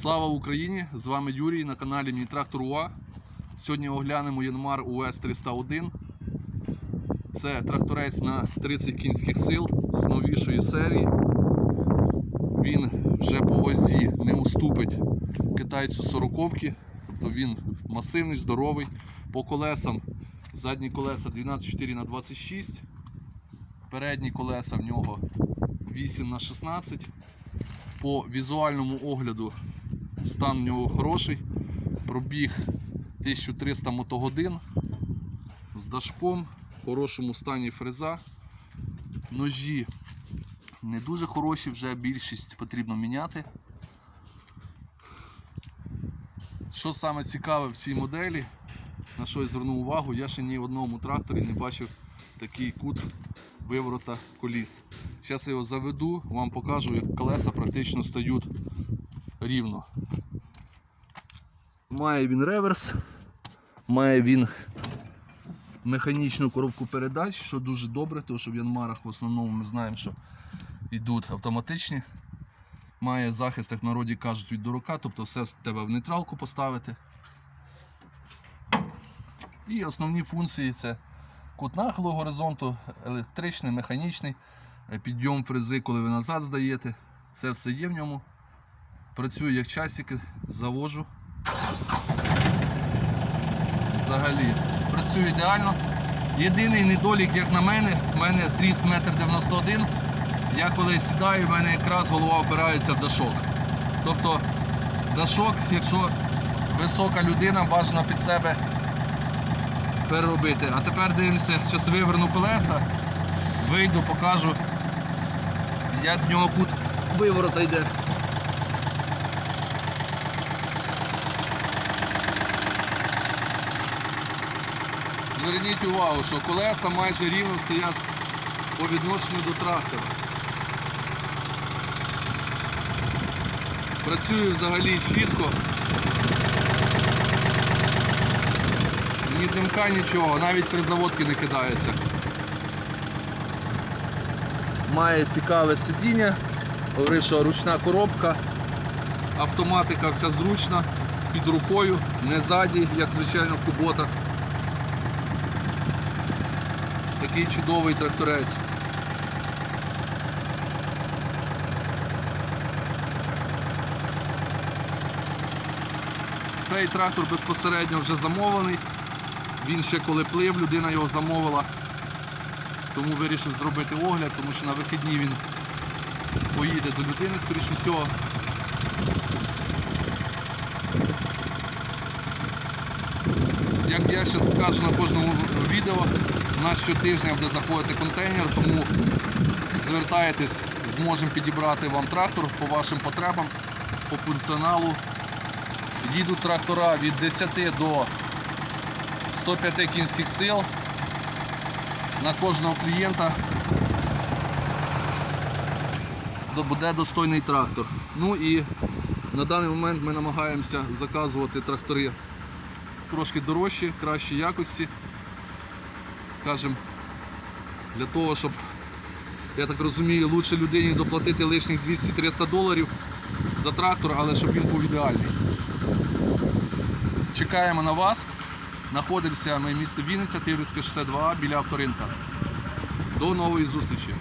Слава Україні! З вами Юрій на каналі Мій Трактор УА. Сьогодні оглянемо Янмар УС 301. Це тракторець на 30 кінських сил з новішої серії. Він вже по вазі не уступить китайцю 40-ки, тобто він масивний, здоровий. По колесам задні колеса 12,4 на 26 передні колеса в нього 8 на 16 По візуальному огляду стан в нього хороший. Пробіг 1300 мотогодин з дашком, в хорошому стані фреза. Ножі не дуже хороші, вже більшість потрібно міняти. Що саме цікаве в цій моделі, на що я звернув увагу, я ще ні в одному тракторі не бачив такий кут виворота коліс. Зараз я його заведу, вам покажу, як колеса практично стають рівно. Має він реверс, має він механічну коробку передач, що дуже добре, тому що в Янмарах в основному ми знаємо, що йдуть автоматичні. Має захист, як народі кажуть, від дурака, тобто все з тебе в нейтралку поставити. І основні функції це кут нахилу горизонту, електричний, механічний, е, підйом фрези, коли ви назад здаєте. Це все є в ньому. Працює як часики, завожу. Взагалі працює ідеально. Єдиний недолік, як на мене, в мене зріс 1,91 м. Я коли сідаю, в мене якраз голова опирається в дашок. Тобто дашок, якщо висока людина, бажано під себе переробити. А тепер дивимося, зараз виверну колеса, вийду, покажу, як в нього кут виворота йде. Зверніть увагу, що колеса майже рівно стоять по відношенню до трактора. Працює взагалі чітко. Ні димка, нічого, навіть при заводці не кидається. Має цікаве сидіння, говорив, що ручна коробка, автоматика вся зручна, під рукою, не ззаді, як звичайно в куботах. Такий чудовий тракторець. Цей трактор безпосередньо вже замовлений. Він ще коли плив, людина його замовила. Тому вирішив зробити огляд, тому що на вихідні він поїде до людини, скоріше всього. Як я зараз скажу на кожному відео, у нас щотижня буде заходити контейнер, тому звертайтесь, зможемо підібрати вам трактор по вашим потребам, по функціоналу. Їдуть трактора від 10 до 105 кінських сил на кожного клієнта буде достойний трактор. Ну і на даний момент ми намагаємося заказувати трактори трошки дорожчі, кращої якості. Скажімо, для того, щоб, я так розумію, лучше людині доплатити лишніх 200-300 доларів за трактор, але щоб він був ідеальний. Чекаємо на вас. Знаходимося ми місто Вінниця, Тиврівське 62 біля авторинка. До нової зустрічі!